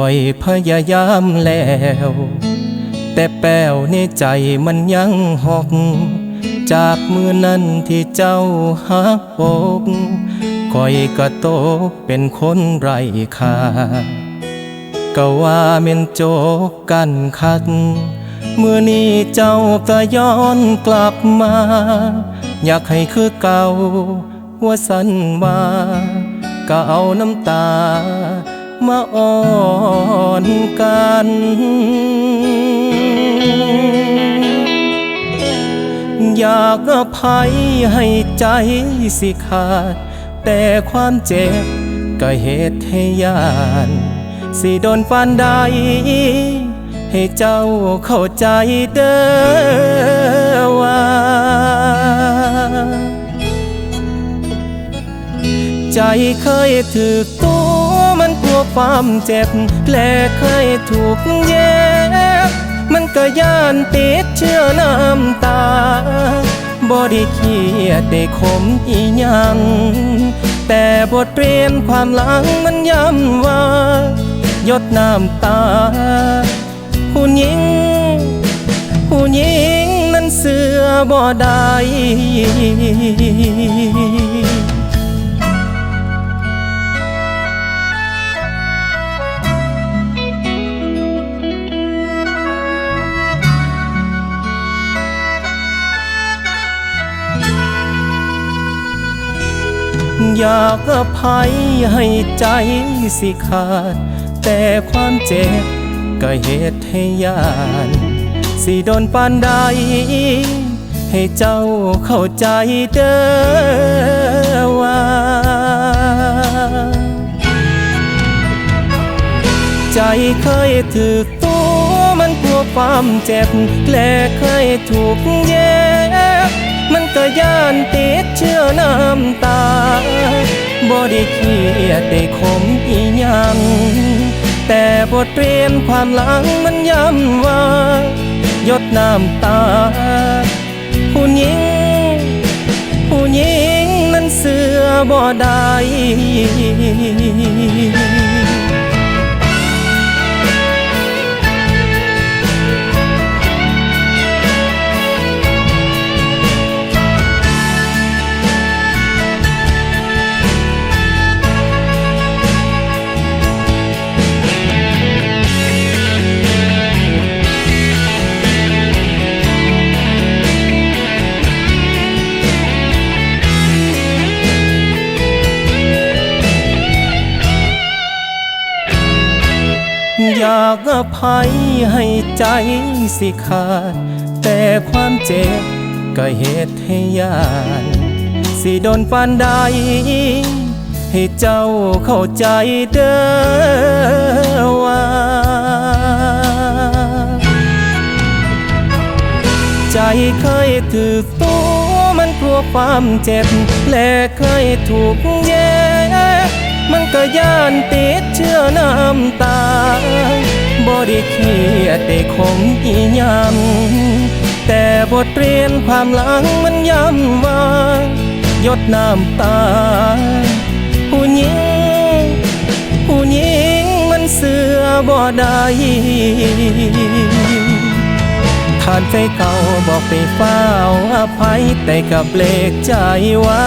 คอยพยายามแล้ว แต่แป้วในใจมันยังหอก จากมือนั้นที่เจ้าหักอกคอยก็โตกเป็นคนไร้ค่าก็ว่าเม่นโจกกันคักเมื่อนี้เจ้าก็ย้อนกลับมา อยากให้คือเก่าว่าสันว่าก็เอาน้ำตา มาอ่อนกันอยากอภัยให้ใจสิขาด แต่ความเจ็บก็เหตุให้ยาน สิโดนปานใด ให้เจ้าเข้าใจเด้อว่า ใจเคยถือตัว กลัวความเจ็บและเคยถูกแย่มันก็ย่านติดเชื่อน้ำตาบ่ได้เครียดได้ขมอีหยังแต่บทเรียนความหลังมันย้ำว่า ยดน้ำตา ผู้หญิง ผู้หญิงนั้นเสือบ่ได้ อยากอภัยให้ใจสิขาด แต่ความเจ็บก็เหตุให้ยาน สิโดนปานใด ให้เจ้าเข้าใจเด้อว่าใจเคยถือตัวมันกลัวความเจ็บ และเคยถูกแย่มันก็ยานติดเชื่อน้ำตาบ่ได้เครียดได้ขมอีหยังแต่บทเรียนความหลังมันย้ำว่า ยดน้ำตา ผู้หญิง ผู้หญิงนั้นเสือบ่ได้ากอภัยให้ใจสิขาด แต่ความเจ็บก็เหตุให้ยานสิโดนปานใด ให้เจ้าเข้าใจเด้อว่า ใจเคยถือตัวมันกลัวความเจ็บ และเคยถูกแย่ มันก็ย่านติดเชื่อน้ำตาบ่ได้เครียดได้ขมอียังแต่บทเรียนความหลังมันย้ำว่ายดน้ำตา ผู้หญิง ผู้หญิงมันเสือบ่ได้ทานใจเก่าบอกไปเฝ้าอภัยแต่กับเลกใจไว้